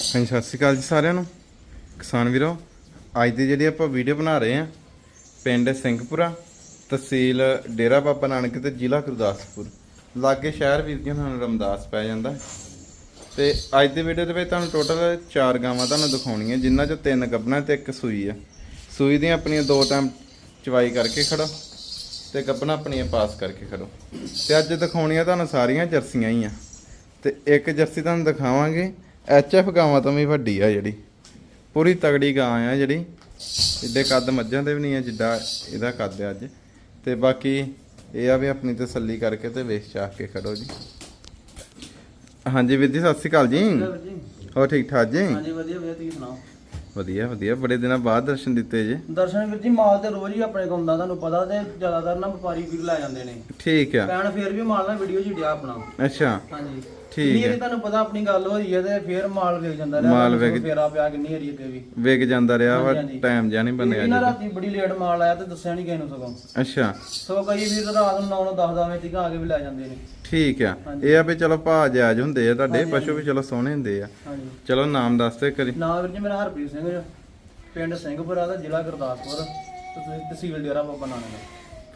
ਹਾਂਜੀ, ਸਤਿ ਸ਼੍ਰੀ ਅਕਾਲ ਜੀ ਸਾਰਿਆਂ ਨੂੰ। ਕਿਸਾਨ ਵੀਰੋ, ਅੱਜ ਦੀ ਜਿਹੜੀ ਆਪਾਂ ਵੀਡੀਓ ਬਣਾ ਰਹੇ ਆ ਪਿੰਡ ਸਿੰਘਪੁਰਾ, ਤਹਿਸੀਲ ਡੇਰਾ ਬਾਬਾ ਨਾਨਕ ਤੇ ਜ਼ਿਲ੍ਹਾ ਗੁਰਦਾਸਪੁਰ। ਲਾਗੇ ਸ਼ਹਿਰ ਵੀਰ ਜੀ ਸਾਨੂੰ ਰਮਦਾਸ ਪੈ ਜਾਂਦਾ। ਤੇ ਅੱਜ ਦੀ ਵੀਡੀਓ ਦੇ ਵਿੱਚ ਤੁਹਾਨੂੰ ਟੋਟਲ 4 ਗਾਵਾਂ ਤੁਹਾਨੂੰ ਦਿਖਾਉਣੀਆਂ, ਜਿਨ੍ਹਾਂ ਚੋਂ ਤਿੰਨ ਗੱਭਣਾ ਤੇ ਇੱਕ ਸੂਈ ਆ। ਸੂਈ ਦੀਆਂ ਆਪਣੀਆਂ ਦੋ ਟਾਈਮ ਚਵਾਈ ਕਰਕੇ ਖੜੋ ਤੇ ਗੱਭਣਾ ਆਪਣੀਆਂ ਪਾਸ ਕਰਕੇ ਖੜੋ। ਤੇ ਅੱਜ ਦਿਖਾਉਣੀਆਂ ਤੁਹਾਨੂੰ ਸਾਰੀਆਂ ਜਰਸੀਆਂ ਹੀ ਆ। ਤੇ ਇੱਕ ਜਰਸੀ ਤੁਹਾਨੂੰ ਦਿਖਾਵਾਂਗੇ ਐਫ ਗਾਵਾਂ ਤੋਂ ਵੀ ਵੱਡੀ ਆ ਜਿਹੜੀ। ਪੂਰੀ ਤਗੜੀ ਗਾਂ ਆ ਜਿਹੜੀ। ਇੱਡੇ ਕੱਦ ਮੱਝਾਂ ਦੇ ਵੀ ਨਹੀਂ ਆ ਜਿੱਡਾ ਇਹਦਾ ਕੱਦ ਆ ਅੱਜ। ਤੇ ਬਾਕੀ ਇਹ ਆ ਵੀ ਆਪਣੀ ਤਸੱਲੀ ਕਰਕੇ ਤੇ ਵੇਖ ਚਾਖ ਕੇ ਖੜੋ ਜੀ। ਹਾਂਜੀ ਵੀਰ ਜੀ ਸਤਿ ਸ਼੍ਰੀ ਅਕਾਲ ਜੀ। ਹੋਰ ਠੀਕ ਠਾਕ ਜੀ? ਹਾਂਜੀ ਵਧੀਆ ਵਧੀਆ ਤੁਸੀਂ ਸੁਣਾਓ? ਵਧੀਆ ਵਧੀਆ। ਬੜੇ ਦਿਨਾਂ ਬਾਅਦ ਦਰਸ਼ਨ ਦਿੱਤੇ ਜੀ। ਦਰਸ਼ਨ ਵੀਰ ਜੀ ਮਾਲ ਤੇ ਰੋਜ਼ ਹੀ ਆਪਣੇ ਕੋਲ ਹੁੰਦਾ ਤੁਹਾਨੂੰ ਪਤਾ ਤੇ ਜ਼ਿਆਦਾਤਰ ਨਾ ਵਪਾਰੀ ਵੀਰ ਲੈ ਜਾਂਦੇ ਨੇ। ਠੀਕ ਆ। ਪੈਣ ਫੇਰ ਵੀ ਮਾਲ ਨਾਲ ਵੀਡੀਓ ਚ ਡਿਆ ਆਪਣਾ। ਅੱਛਾ। ਹਾਂਜੀ। ਕਿੰਨੀ। ਵਾਰੀ ਤੁਹਾਨੂੰ ਪਤਾ ਆਪਣੀ ਗੱਲ ਹੋਈ ਹੈ ਤੇ ਫੇਰ ਮਾਲ ਵਿਕ ਜਾਂਦਾ ਰਿਹਾ ਮਾਲ ਵਿਕ- ਫੇਰਾ ਪਿਆ ਕਿੰਨੀ ਵਾਰੀ ਅੱਗੇ ਵੀ। ਵੇਗ ਜਾਂਦਾ ਰਿਹਾ ਵਾ। ਟਾਈਮ ਜਿਹਾ ਨਹੀਂ ਬਣਿਆ ਇਹ ਨਾ ਜੀ। ਰਾਤੀ ਬੜੀ ਲੇਟ ਮਾਲ ਆਇਆ ਤੇ ਦੱਸਿਆ ਨਹੀਂ ਕਿਸੇ ਨੂੰ ਸਗੋਂ। ਅੱਛਾ। ਸੋ ਕਈ ਤਾਂ ਰਾਤ ਨੂੰ 9 ਨੂੰ 10 10 ਵਜੇ ਤੱਕ ਆ ਕੇ ਵੀ ਲੈ ਜਾਂਦੇ ਨੇ। ਠੀਕ ਆ। ਇਹ ਆ ਵੀ ਚਲੋ ਭਾਅ ਜਾਇਜ਼ ਹੁੰਦੇ ਆ ਤੁਹਾਡੇ ਪਸ਼ੂ ਵੀ ਚਲੋ ਸੋਹਣੇ ਹੁੰਦੇ ਆ। ਹਾਂਜੀ। ਚਲੋ ਨਾਮ ਦੱਸ ਤੇ ਕਰੀ ਨਾਮ ਵੀਰ ਜੀ ਮੇਰਾ ਹਰਪ੍ਰੀਤ ਸਿੰਘ ਜੀ। ਪਿੰਡ ਸਿੰਘਪੁਰਾ ਦਾ ਜ਼ਿਲ੍ਹਾ ਗੁਰਦਾਸਪੁਰ। ਤਹਿਸੀਲ ਡੇਰਾ ਬਾਬਾ ਨਾਨਕ।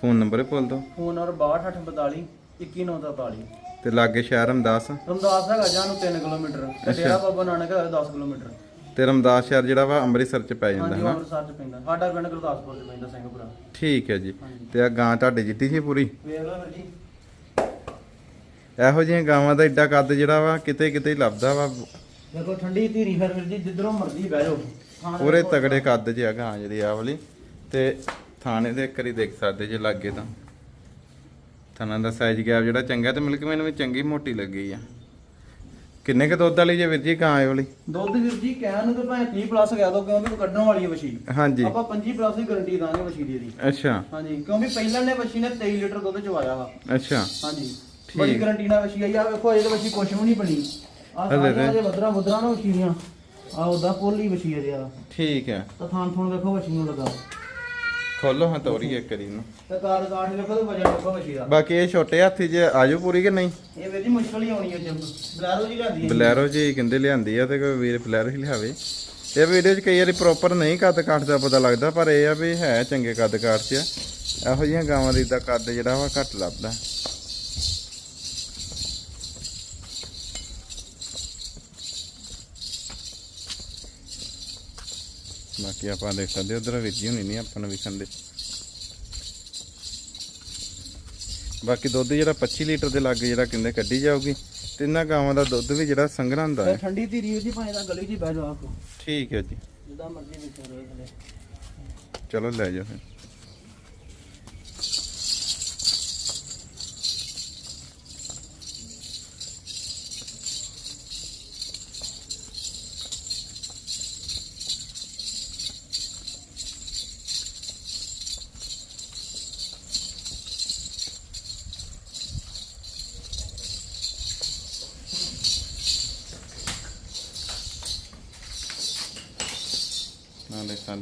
ਫੋਨ ਨੰਬਰ ਭੁੱਲ ਦੋ ਫੋਨ ਨੰਬਰ 6242 21943 ਤੇ ਲਾਗੇ ਸ਼ਹਿਰ ਰਮਦਾਸ। ਰਮਦਾਸ ਹੈਗਾ ਜਾਂ ਨੂੰ 3 ਕਿਲੋਮੀਟਰ। ਡੇਰਾ ਬਾਬਾ ਨਾਨਕ ਹੈਗਾ 10 ਕਿਲੋਮੀਟਰ। ਤੇ ਰਮਦਾਸ ਸ਼ਹਿਰ ਜਿਹੜਾ ਵਾ ਅੰਮ੍ਰਿਤਸਰ ਚ ਪੈ ਜਾਂਦਾ ਹੈ ਨਾ ਅੰਮ੍ਰਿਤਸਰ ਚ ਪੈਂਦਾ। ਸਾਡਾ ਪਿੰਡ ਗੁਰਦਾਸਪੁਰ ਚ ਪੈਂਦਾ ਸਿੰਘਪੁਰਾ। ਠੀਕ ਹੈ ਜੀ। ਤੇ ਆ ਗਾਂ ਤੁਹਾਡੇ ਜਿੱਤੀ ਸੀ ਪੂਰੀ? ਵੇਖ ਲਓ ਜੀ। ਇਹੋ ਜਿਹੀਆਂ ਗਾਵਾਂ ਦਾ ਏਡਾ ਕੱਦ ਜਿਹੜਾ ਵਾ ਕਿਤੇ ਕਿਤੇ ਹੀ ਲੱਭਦਾ ਵਾ। ਦੇਖੋ ਠੰਡੀ ਧੀਰੀ ਫਿਰ ਵੀਰ ਜੀ ਜਿੱਧਰੋਂ ਮਰਜ਼ੀ ਬਹਿ ਜਾਓ। ਪੂਰੇ। ਤਗੜੇ ਕੱਦ 'ਚ ਆ ਗਾਂ ਜਿਹੜੀ ਆ ਵਾਲੀ। ਤੇ ਥਾਣੇ ਦੇ ਇੱਕ ਵਾਰੀ ਦੇਖ ਸਕਦੇ ਜੇ ਲੱਗੇ ਤਾਂ। ਥਾਣਾ ਦਾ ਸਾਈਜ਼ ਗੈਪ ਜਿਹੜਾ ਚੰਗਾ ਤੇ ਮਿਲਕ ਮੈਨੂੰ ਵੀ ਚੰਗੀ ਮੋਟੀ ਲੱਗੀ ਆ। ਕਿੰਨੇ ਕ ਦੁੱਧ ਵਾਲੀ ਜੇ ਵੀਰ ਜੀ ਇਹ ਵਾਲੀ? ਦੁੱਧ ਵੀਰ ਜੀ ਕਹਿਣ ਨੂੰ ਤੇ ਭਾਵੇਂ 30 ਪਲੱਸ ਗਿਆ ਦੋ ਕਿਉਂਕਿ ਉਹ ਕੱਢਣ ਵਾਲੀ ਹੈ ਵਸ਼ੀ ਹਾਂਜੀ। ਆਪਾਂ 25 ਪਲੱਸ ਦੀ ਗਾਰੰਟੀ ਦਾਂਗੇ ਵਸ਼ੀ ਦੀ ਇਹਦੀ। ਅੱਛਾ। ਹਾਂਜੀ ਕਿਉਂਕਿ ਪਹਿਲਾਂ ਨੇ ਵਸ਼ੀ ਨੇ 23 ਲੀਟਰ ਦੁੱਧ ਚਵਾਇਆ ਵਾ। ਅੱਛਾ। ਹਾਂਜੀ। ਬੜੀ ਗਾਰੰਟੀ ਨਾਲ ਵਸ਼ੀ ਆਈ ਆ। ਵੇਖੋ ਇਹ ਤਾਂ ਵਸ਼ੀ ਕੁਛ ਵੀ ਨਹੀਂ ਬਣੀ। ਆ ਸਾਰੀਆਂ ਜੇ ਵਧਰਾ ਮੁਦਰਾ ਨਾ ਵਸ਼ੀਆਂ ਆ ਉਹਦਾ ਪੋਲੀ ਇਹਦੇ ਆ। ਠੀਕ ਹੈ ਤਾਂ ਥਾਂ ਥਾਂ ਵੇਖੋ ਵਸ਼ੀ ਨੂੰ ਲੱਗਾ। ਖੋਲੋ ਹਾਂ ਤੋਰੀ ਇੱਕ ਵਾਰੀ ਨੂੰ ਤੇ ਕਾਰ ਕਾਠ ਵੇਖੋ ਤੇ ਵਜਨ ਵੇਖੋ ਵਸ਼ੀ ਦਾ। ਬਾਕੀ ਇਹ ਛੋਟੇ ਹਾਥੀ 'ਚ ਆਜੂ ਪੂਰੀ ਕਿ ਨਹੀਂ? ਇਹ ਵੀਰ ਜੀ ਮੁਸ਼ਕਲ ਹੀ ਆਉਣੀ ਹੈ ਜਬ ਬਲੈਰੋ ਜੀ ਲਿਆਂਦੀ ਹੈ ਬਲੈਰੋ ਜੀ ਕਹਿੰਦੇ ਲਿਆਂਦੀ ਆ ਤੇ ਕੋਈ ਵੀਰ ਬਲੈਰੋ ਹੀ ਲਿਆਵੇ। ਇਹ ਵੀਡੀਓ 'ਚ ਕਈ ਵਾਰੀ ਪ੍ਰੋਪਰ ਨਹੀਂ ਕੱਦ ਕਾਠ ਦਾ ਪਤਾ ਲੱਗਦਾ ਪਰ ਇਹ ਆ ਵੀ ਹੈ ਚੰਗੇ ਕੱਦ ਕਾਠ 'ਚ। ਇਹੋ ਜਿਹੀਆਂ ਗਾਵਾਂ ਦੀ ਦਾ ਕੱਦ ਜਿਹੜਾ ਵਾ ਘੱਟ ਲੱਭਦਾ। ਬਾਕੀ ਆਪਾਂ ਦੇਖ ਸਕਦੇ ਉਧਰ ਵੀਰ ਜੀ ਹੁਣੀ ਨਹੀਂ ਆਪਾਂ ਨੂੰ ਵਿਖਣ ਦੇ। ਬਾਕੀ ਦੁੱਧ ਜਿਹੜਾ 25 ਲੀਟਰ ਦੇ ਲਾਗੇ ਜਿਹੜਾ ਕਹਿੰਦੇ ਕੱਢੀ ਜਾਊਗੀ ਤੇ ਇਹਨਾਂ ਗਾਵਾਂ ਦਾ ਦੁੱਧ ਵੀ ਜਿਹੜਾ ਸੰਘਣਾ ਹੁੰਦਾ ਹੈ। ਠੰਡੀ ਧੀਰੀ ਜੀ ਭਾਵੇਂ ਤਾਂ ਗਲੀ 'ਚ ਹੀ ਬਹਿ ਜਾਓ ਆਪ। ਠੀਕ ਹੈ ਜੀ। ਜਿੱਦਾਂ ਮਰਜ਼ੀ ਵਿੱਚ ਰਹੇ ਥਲੇ ਚਲੋ ਲੈ ਜਾਓ ਫਿਰ।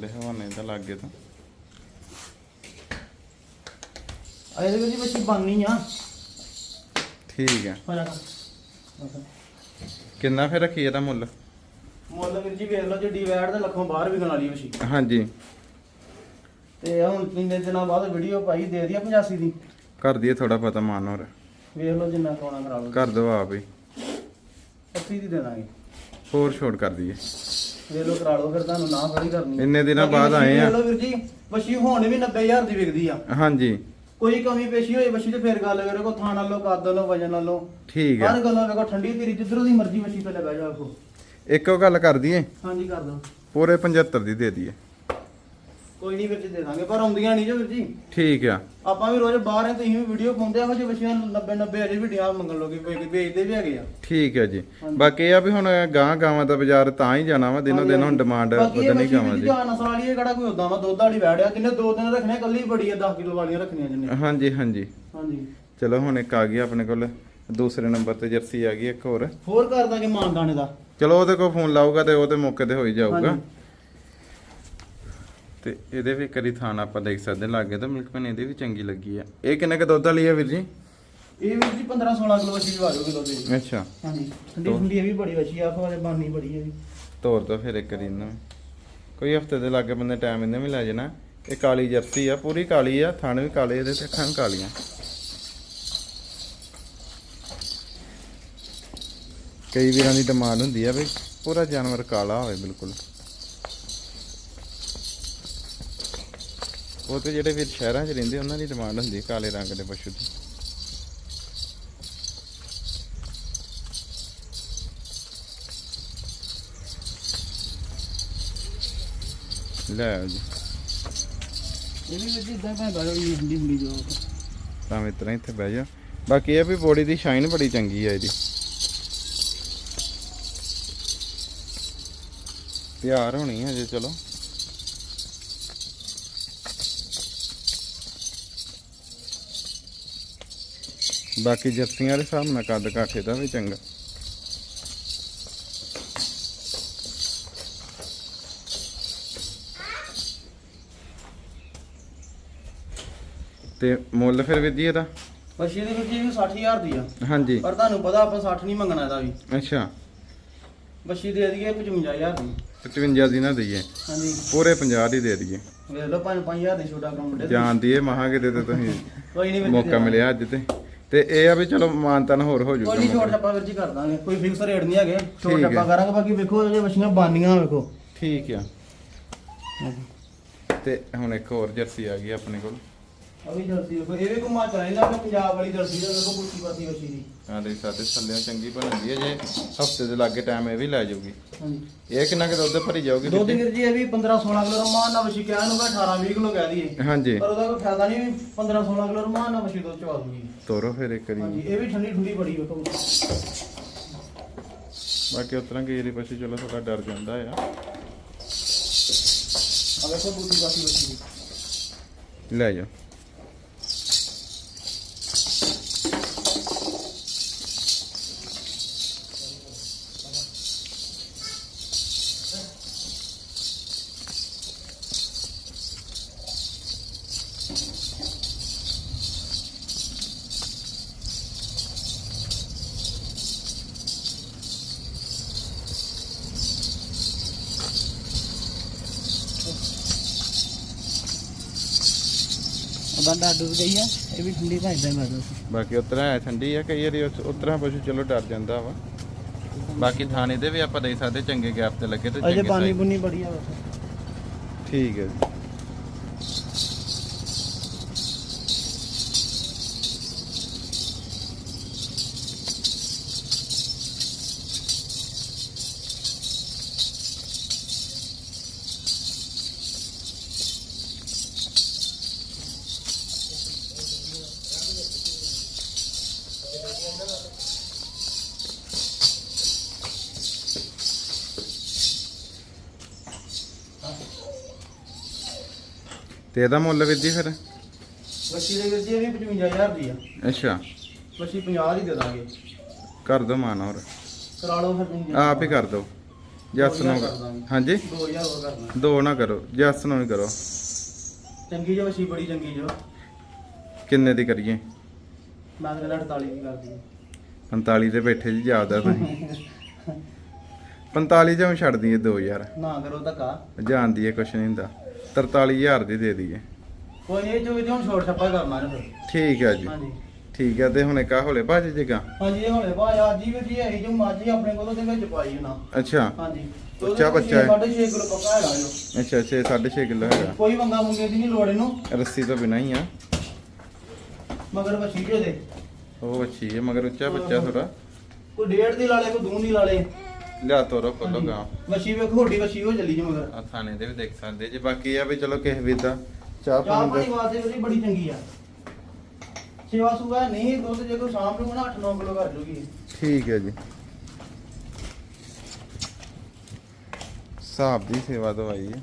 ਸਾਡੇ ਹਵਾਨੇ ਦਾ ਲੱਗੇ ਤਾਂ। ਆ ਇਹਦੇ ਵਿੱਚ ਬੱਚੀ ਬਣਨੀ ਆ। ਠੀਕ ਹੋ ਜਾ ਕਿੰਨਾ ਫਿਰ ਰੱਖੀ ਇਹਦਾ ਮੁੱਲ? ਮੁੱਲ ਵੀਰ ਜੀ ਵੇਖ ਲਓ ਜੇ ਡੀਵੈਡ ਦੇ ਲੱਖੋਂ ਬਾਹਰ ਵੀ ਗਣਾ ਲਈ ਵਸ਼ੀ ਹਾਂਜੀ। ਤੇ ਹੁਣ ਕਿੰਨੇ ਦਿਨਾਂ ਬਾਅਦ ਵੀਡੀਓ ਪਾਈ ਦੇ ਦਿਆ 85 ਦੀ। ਕਰ ਦਈਏ ਥੋੜਾ ਪਤਾ ਮਾਨ ਹੋਰ। ਵੇਖ ਲਓ ਜਿੰਨਾ ਕਰਾਉਣਾ ਕਰਾ ਲਓ। ਕਰ ਦੋ ਆਪ ਹੀ। 80 ਦੀ ਦੇ ਦਾਂਗੇ। ਹੋਰ ਛੋੜ ਕਰ ਦਈਏ। ਵੇਖ ਲਓ ਕਰਾ ਲਓ ਫਿਰ ਤੁਹਾਨੂੰ ਨਾ ਥੋੜੀ ਕਰਨੀ ਇੰਨੇ ਦਿਨਾਂ ਬਾਕੀ ਬਾਅਦ ਆਏ ਆ। ਵੇਖ ਲਓ ਵੀਰ ਜੀ ਵਸ਼ੀ ਹੁਣ ਵੀ 90000 ਦੀ ਵਿਕਦੀ ਆ। ਹਾਂਜੀ। ਕੋਈ ਕਮੀ ਪੇਸ਼ੀ ਹੋਏ ਵਸ਼ੀ ਤੇ ਫਿਰ ਗੱਲ ਕਰੋ ਕੋ ਥਾਂ ਨਾਲੋਂ ਕੱਦ ਨਾਲੋਂ ਵਜਨ ਨਾਲੋਂ। ਠੀਕ ਹੈ ਹਰ ਗੱਲੋਂ ਵੇਖੋ ਠੰਡੀ ਧੀਰੀ ਜਿੱਧਰੋਂ ਦੀ ਮਰਜ਼ੀ ਵਸ਼ੀ ਪਹਿਲੇ ਬਹਿ ਜਾਓ ਆਖੋ ਇੱਕੋ ਗੱਲ ਕਰ ਦਈਏ। ਹਾਂਜੀ ਕਰ ਦੋ ਪੂਰੇ 75 ਦੀ ਦੇ ਦਈਏ। ਕੋਈ ਨਹੀਂ ਜੀ ਦੇ ਦਾਂਗੇ ਪਰ ਆਉਂਦੀਆਂ ਨਹੀਂ ਜੋ ਵੀਰ ਜੀ। ਠੀਕ ਆ। ਆਪਾਂ ਵੀ ਰੋਜ਼ ਬਾਹਰ ਆ ਤੁਸੀਂ ਵੀ ਵੀਡੀਓ ਪਾਉਂਦੇ ਆ ਇਹੋ ਜਿਹੇ ਬੱਚਿਆਂ ਨੂੰ 90 90 ਅਜੇ ਵੀ ਡਿਆ ਮੰਗਣ ਲੋਗੇ ਵੇਚਦੇ ਵੀ ਹੈਗੇ ਆ। ਠੀਕ ਹੈ ਜੀ। ਬਾਕੀ ਇਹ ਆ ਵੀ ਹੁਣ ਗਾਂ ਗਾਵਾਂ ਦਾ ਬਾਜ਼ਾਰ ਤਾਂ ਹੀ ਜਾਣਾ ਵਾ ਦਿਨੋਂ ਦਿਨ ਹੁਣ ਡਿਮਾਂਡ ਵਧਣੀ ਬੱਚੀ ਗਾਵਾਂ ਦੀ। ਜਾਨ ਨਸਲ ਵਾਲੀ ਇਹ ਕਿਹੜਾ ਕੋਈ ਉਦਾਂ ਵਾ ਦੁੱਧ ਵਾਲੀ ਵੈੜ ਆ ਜਿੰਨੇ ਦੋ ਦਿਨ ਰੱਖਣੇ ਕੱਲੀ ਬੜੀ ਆ 10 ਕਿਲੋ ਵਾਲੀਆਂ ਰੱਖਣੀਆਂ ਜਿੰਨੇ। ਹਾਂਜੀ ਹਾਂਜੀ। ਹਾਂਜੀ। ਚਲੋ ਹੁਣ ਇੱਕ ਆ ਗਈ ਆਪਣੇ ਕੋਲ ਦੂਸਰੇ ਨੰਬਰ ਤੇ ਜਰਸੀ ਆ ਗਈ ਇੱਕ ਹੋਰ। ਹੋਰ ਕਰ ਦਾਂਗੇ ਮਾਨਦਾਨੇ ਦਾ? ਚਲੋ ਉਹਦੇ ਕੋਲ ਫੋਨ ਲਾਊਗਾ ਤੇ ਉਹ ਤੇ ਮੌਕੇ ਤੇ ਹੋਈ ਜਾਊਗਾ। ਤੇ ਇਹਦੇ ਵੀ ਕਰੀ ਥਾਨ ਆਪਾਂ ਦੇਖ ਸਕਦੇ ਲਾਗੇ ਤਾਂ ਮਿਲਕ ਪੈਨ ਇਹਦੀ ਵੀ ਚੰਗੀ ਲੱਗੀ ਆ। ਇਹ ਕਿੰਨੇ ਕ ਦੁੱਧ ਵਾਲੀ ਆ ਵੀਰ ਜੀ? ਇਹ ਵੀ ਜੀ 15 16 ਕਿਲੋ ਵਛੀ ਜਵਾ ਜੋ ਕਿਲੋ ਦੇ ਅੱਛਾ। ਹਾਂਜੀ ਠੰਡੀ ਠੰਡੀ ਇਹ ਵੀ ਬੜੀ ਵਛੀ ਆ ਫਾਲੇ ਬਾਨੀ ਬੜੀ ਹੈ ਜੀ। ਤੋਰ ਤਾਂ ਫਿਰ ਇੱਕ ਵਾਰੀ ਇਹਨਾਂ ਨੂੰ। ਕੋਈ ਹਫ਼ਤੇ ਦੇ ਲਾਗੇ ਬੰਦੇ ਟਾਈਮ ਇਹਨੇ ਵੀ ਲੈ ਜਾਣਾ। ਇਹ ਕਾਲੀ ਜਰਸੀ ਆ ਪੂਰੀ ਕਾਲੀ ਆ ਥਣ ਵੀ ਕਾਲੇ ਇਹਦੇ ਤੇ ਅੱਖਾਂ ਵੀ ਕਾਲੀਆਂ। ਕਈ ਵੀਰਾਂ ਦੀ ਡਿਮਾਂਡ ਹੁੰਦੀ ਆ ਵੀ ਪੂਰਾ ਜਾਨਵਰ ਕਾਲਾ ਹੋਵੇ ਬਿਲਕੁਲ। ਉਹ ਤੇ ਜਿਹੜੇ ਵੀਰ ਸ਼ਹਿਰਾਂ 'ਚ ਰਹਿੰਦੇ ਉਹਨਾਂ ਦੀ ਡਿਮਾਂਡ ਹੁੰਦੀ ਹੈ ਕਾਲੇ ਰੰਗ ਦੇ ਪਸ਼ੂ ਦੀ। ਲੈ ਜੀ। ਇਹ ਵੀ ਵਿੱਚ ਇਦਾਂ ਭਾਵੇਂ ਬਾਹਰ ਵੀ ਠੰਡੀ ਹੁੰਦੀ ਜੋ। ਤਾਂ ਤਰ੍ਹਾਂ ਇੱਥੇ ਬਹਿ ਜਾ। ਬਾਕੀ ਇਹ ਵੀ ਬੋਡੀ ਦੀ ਸ਼ਾਈਨ ਬੜੀ ਚੰਗੀ ਹੈ ਇਹਦੀ। ਤਿਆਰ ਹੋਣੀ ਹੈ ਹਜੇ ਚਲੋ। ਬਾਕੀ ਜੱਤੀਆਂ ਦੇ ਹਿਸਾਬ ਨਾਲ ਕੱਦ ਕਾਠੇ ਦਾ ਵੀ ਚੰਗਾ। ਤੇ ਮੁੱਲ ਫਿਰ ਵਿਧੀ ਇਹਦਾ ਵਛੀ ਦੇ ਵਿੱਚ ਇਹ ਵੀ 60000 ਦੀ ਆ। ਹਾਂਜੀ। ਪਰ ਤੁਹਾਨੂੰ ਪਤਾ ਆਪਾਂ 60 ਨਹੀਂ ਮੰਗਣਾ ਇਹਦਾ ਵੀ। ਅੱਛਾ। ਵਛੀ ਦੇ ਦਈਏ 55000 ਦੀ। 55 ਦੀ ਨਾ ਦਈਏ। ਹਾਂਜੀ। ਪੂਰੇ 50 ਦੀ ਦੇ ਦਈਏ। ਵੇਖ ਲਓ 5 5000 ਦੀ ਛੋਟਾ ਕੰਮ ਦੀ ਇਹ ਮਹਾਂ ਕਿਤੇ ਤੇ ਤੁਸੀਂ ਕੋਈ ਨਹੀਂ ਮੌਕਾ ਮਿਲਿਆ ਅੱਜ ਤੇ। ਤੇ ਇਹ ਆ ਵੀ ਚਲੋ ਮਾਨਤਨ ਹੋਰ ਹੋ ਕੋਈ ਨਹੀਂ ਛੋਟ ਜੂਗਾ ਛੱਪਾ ਵੀਰ ਜੀ ਕਰ ਦਾਂਗੇ ਕੋਈ ਫਿਕਸ ਰੇਟ ਨਹੀਂ ਹੈਗੇ ਛੋਟ ਠੀਕ ਹੈ। ਛੱਪਾ ਕਰਾਂਗੇ ਬਾਕੀ ਵੇਖੋ ਇਹ ਵਛੀਆਂ ਬਾਨੀਆਂ ਵੇਖੋ। ਠੀਕ ਆ। ਤੇ ਹੁਣ ਇੱਕ ਹੋਰ ਜਰਸੀ ਆ ਗਈ ਆਪਣੇ ਕੋਲ। ਵੀ ਜਰਸੀ ਵੇਖੋ ਇਹ ਵੀ ਘੁਮਾ ਚਾਹੀਦਾ ਕਿ ਪੰਜਾਬ ਵਾਲੀ ਜਰਸੀ ਦਾ ਵੇਖੋ ਬੁੱਤੀ ਬਾਤੀ ਵਛੀ ਦੀ ਆ ਦੇ ਸਾਡੇ ਥੱਲੇ ਚੰਗੀ ਬਣਦੀ ਹੈ ਜੇ ਹਫ਼ਤੇ ਦੇ ਲਾਗੇ ਟਾਈਮ ਇਹ ਵੀ ਲੈ ਜਾਊਗੀ। ਹਾਂਜੀ। ਇਹ ਕਿੰਨਾ ਕਿ ਦੁੱਧ ਭਰੀ ਜਾਊਗੀ ਦੁੱਧ ਵੀਰ ਜੀ ਇਹ ਵੀ 15 16 ਕਿਲੋ ਰਮਾਨ ਨਾਲ ਵਛੀ ਕਹਿਣ ਨੂੰ 18 20 ਕਿਲੋ ਕਹਿ ਦਈਏ। ਹਾਂਜੀ। ਪਰ ਉਹਦਾ ਕੋਈ ਫਾਇਦਾ ਨਹੀਂ 15 16 ਕਿਲੋ ਰਮਾਨ ਨਾਲ ਵਛੀ ਦੁੱਧ ਚਵਾ ਦੂਗੀ। ਤੋਰੋ ਫਿਰ ਇੱਕ ਹਾਂਜੀ ਵਾਰੀ ਇਹ ਵੀ ਠੰਡੀ ਠੰਡੀ ਬੜੀ ਵੇਖੋ ਬਾਕੀ ਤਰ੍ਹਾਂ ਕਈ ਵਾਰੀ ਪਸ਼ੂ ਚਲੋ ਥੋੜਾ ਡਰ ਜਾਂਦਾ ਆ। ਵੇਖੋ ਬੁੱਤੀ ਬਾਤੀ ਵਛੀ ਦੀ ਲੈ ਜਾ ਉਹਦਾ ਡੱਡ ਗਈ ਆ ਇਹ ਵੀ ਠੰਡੀ ਤਾਂ ਇਦਾਂ ਲੱਗਦਾ ਬਾਕੀ ਉਤਰਾ ਹੈ ਠੰਡੀ ਆ ਕਈ ਵਾਰੀ ਉਤਰਾ ਪਸ਼ੂ ਚਲੋ ਡਰ ਜਾਂਦਾ ਵਾ। ਬਾਕੀ ਥਾਣੇ ਦੇ ਵੀ ਆਪਾਂ ਦੇ ਸਕਦੇ ਚੰਗੇ ਗੈਪ ਤੇ ਲੱਗੇ ਤੇ ਅਜੇ ਪਾਣੀ। ਬੁੰਨੀ ਬੜੀ ਆ ਠੀਕ ਹੈ ਜੀ। ਤੇ ਇਹਦਾ ਮੁੱਲ ਵਿਧੀ ਫਿਰ? ਬੱਚੀ ਦੇ ਵੀਰ ਜੀ ਇਹ ਵੀ 55000 ਦੀ ਆ। ਅੱਛਾ। ਬੱਚੀ 50 ਦੀ ਦੇ ਦਾਂਗੇ। ਕਰ ਦੋ ਮਾਨ ਹੋਰ। ਕਰਾ ਲਓ ਫਿਰ ਤੁਸੀਂ। ਆਪ ਹੀ ਕਰ ਦੋ। ਜੱਸ ਨੂੰ ਕਰ ਦਾਂਗੇ। ਹਾਂਜੀ? 2000 ਹੋਰ ਕਰਨਾ। ਦੋ ਨਾ ਕਰੋ। ਜੱਸ ਨੂੰ ਹੀ ਕਰੋ। ਚੰਗੀ ਜੋ ਬੱਚੀ ਬੜੀ ਚੰਗੀ ਜੋ। ਕਿੰਨੇ ਦੀ ਕਰੀਏ? ਮੈਂ ਤਾਂ 48 ਦੀ ਕਰਦੀ 45 ਤੇ ਬੈਠੇ ਜੀ ਆ ਤੁਸੀਂ 45 ਜਾਂ ਛੱਡ ਦਈਏ 2000 ਨਾ ਕਰੋ ਧੱਕਾ। ਜਾਣਦੀ ਏ ਕੁਛ ਨਹੀਂ ਹੁੰਦਾ। 43000 ਦੀ ਦੇ ਦਈਏ। ਕੋਈ ਨਹੀਂ ਜੋ ਵੀ ਹੁਣ ਛੋਟ ਛੱਪਾ ਕਰਨਾ ਨੇ ਫਿਰ। ਠੀਕ ਹੈ ਜੀ। ਹਾਂਜੀ। ਠੀਕ ਹੈ ਤੇ ਹੁਣ ਇੱਕ ਆਹ ਹੋਲੇ ਭਾਜੀ ਜਗਾ ਹਾਂਜੀ ਹੋਲੇ ਭਾਈ ਅੱਜ ਹੀ ਵੀ ਇਹ ਜੋ ਮਾਜੀ ਆਪਣੇ ਕੋਲ ਉਹਦੇ ਵਿੱਚ ਪਾਈ ਨਾ ਅੱਛਾ। ਹਾਂਜੀ। ਬੱਚਾ ਬੱਚਾ ਹੈ। 6.5 ਕਿਲੋ ਪੱਕਾ ਹੈਗਾ ਜੋ। ਅੱਛਾ ਅੱਛਾ 6.5 ਕਿਲੋ ਹੈਗਾ। ਕੋਈ ਵੰਗਾ ਮੁੰਗੇ ਦੀ ਨਹੀਂ ਲੋੜ ਇਹਨੂੰ। ਰੱਸੀ ਤੋਂ ਬਿਨਾ ਹੀ ਆ। ਮਗਰ ਬੱਚੀ ਜੋ ਦੇ। ਉਹ ਅੱਛੀ ਹੈ ਮਗਰ ਉੱਚਾ ਬੱਚਾ ਥੋੜਾ ਕੋਈ ਡੇਢ ਦੀ ਲਾਲੇ ਕੋਈ ਦੂੰ ਦੀ ਲਾਲੇ ਲਿਆ ਤੋਰੋ ਖੋਲੋ ਗਾਂ ਮੱਛੀ ਵੇਖੋ ਹੋਡੀ ਮੱਛੀ ਉਹ ਚੱਲੀ ਜੀ ਮਗਰ। ਆ ਥਾਣੇ ਦੇ ਵੀ ਦੇਖ ਸਕਦੇ। ਜੇ ਬਾਕੀ ਆ ਵੀ ਚਲੋ ਕਿਸੇ ਵੀ ਦਾ ਚਾਹ ਚਾਹ ਪਾਣੀ ਪਾਣੀ ਦਾ ਵਾਸਤੇ ਬੜੀ ਚੰਗੀ ਆ। ਸੇਵਾ ਸੁਗਾ ਨਹੀਂ ਦੁੱਧ ਜੇ ਕੋਈ ਸ਼ਾਮ ਨੂੰ ਨਾ 8-9 ਕਿਲੋ ਕਰ ਜੂਗੀ ਠੀਕ ਹੈ ਜੀ। ਹਿਸਾਬ ਦੀ ਸੇਵਾ ਦਵਾਈ ਹੈ।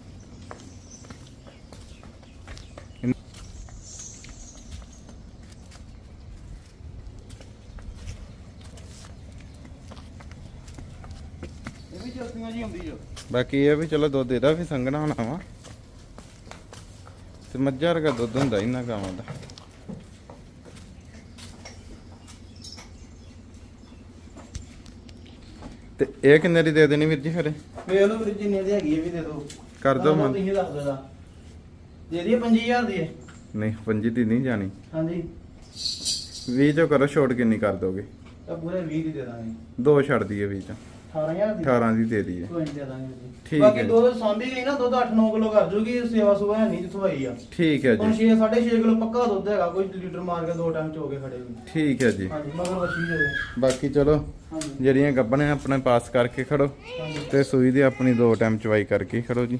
ਬਾਕੀ ਇਹ ਵੀ ਚਲੋ ਦੁੱਧ ਇਹਦਾ ਵੀ ਸੰਘਣਾ ਹੋਣਾ ਵਾ। ਤੇ ਮੱਝਾਂ ਵਰਗਾ ਦੁੱਧ ਹੁੰਦਾ ਇਹਨਾਂ ਗਾਵਾਂ ਦਾ। ਤੇ ਇਹ ਕਿੰਨੇ ਦੀ ਦੇ ਦੇਣੀ ਵੀਰ ਜੀ ਫਿਰ? ਵੇਖ ਲਓ ਵੀਰ ਜੀ ਨੇ ਦੇ ਹੈਗੀ ਇਹ ਵੀ ਦੇ ਦਿਓ। ਕਰ ਦੋ ਮਨ ਨਹੀਂ 25 ਦੀ ਨਹੀਂ ਜਾਣੀ। ਹਾਂਜੀ। 20 ਚੋਂ ਕਰੋ ਛੋਟ ਕਿੰਨੀ ਕਰ ਦੋਗੇ? ਤਾਂ ਪੂਰੇ 20 ਦੇ ਦਾਂਗੇ। ਦੋ ਛੱਡ ਦਈਏ 20 ਚੋਂ। 18000 ਦੀ। 18 ਦੀ ਦੇ ਦਈਏ। ਕੋਈ ਨਹੀਂ ਦੇ ਦਾਂਗੇ ਜੀ। ਠੀਕ ਬਾਕੀ ਹੈ। ਦੁੱਧ ਸਾਂਭੀ ਗਈ ਨਾ ਦੁੱਧ 8-9 ਕਿਲੋ ਕਰ ਜੂਗੀ ਸੇਵਾ ਸੁਭਾ ਹੈ ਨਹੀਂ ਜਿੱਥੋਂ ਆਈ ਆ। ਠੀਕ ਹੈ ਹੁਣ ਜੀ। 6 6.5 ਕਿਲੋ ਪੱਕਾ ਦੁੱਧ ਹੈਗਾ ਕੋਈ ਲੀਟਰ ਮਾਰ ਕੇ ਦੋ ਟਾਈਮ ਚ ਹੋ ਕੇ ਖੜੇ ਵੀ ਠੀਕ ਹੈ ਜੀ। ਹਾਂਜੀ ਮਗਰ ਵਸੀ ਦੇ। ਦੇ ਬਾਕੀ ਚਲੋ ਹਾਂਜੀ। ਜਿਹੜੀਆਂ ਗੱਬਣੇ ਆਪਣੇ ਪਾਸ ਕਰਕੇ ਖੜੋ ਹਾਂਜੀ। ਤੇ ਸੂਈ ਦੀ ਆਪਣੀ ਦੋ ਟਾਈਮ ਚਵਾਈ ਕਰਕੇ ਖੜੋ ਜੀ।